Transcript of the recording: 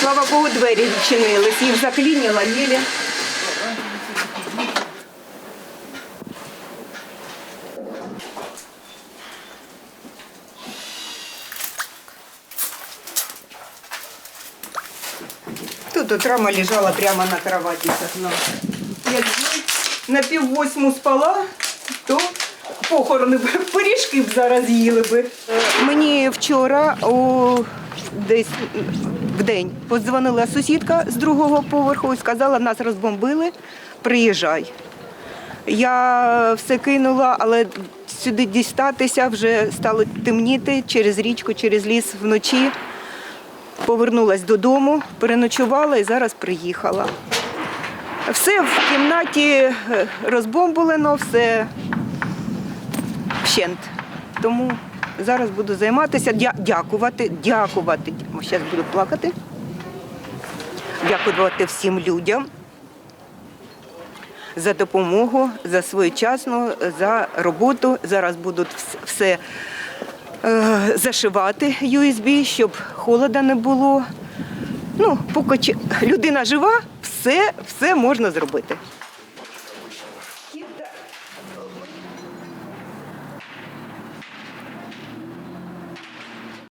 Слава Богу, двері відчинились, їх заклініло, єлі. Тут от рама лежала прямо на кроваті. так, ну. Якби на пів восьму спала, то похорони б пиріжки б зараз їли би. Мені вчора о, десь в день подзвонила сусідка з другого поверху і сказала, нас розбомбили, приїжджай. Я все кинула, але сюди дістатися вже стало темніти через річку, через ліс вночі. Повернулась додому, переночувала і зараз приїхала. Все в кімнаті е, розбомблено, все вщент. Тому зараз буду займатися, дякувати, дякувати. Зараз буду плакати. Дякувати всім людям за допомогу, за своєчасну, за роботу. Зараз будуть все е, зашивати USB, щоб холода не було. Ну, поки людина жива, все, все можна зробити.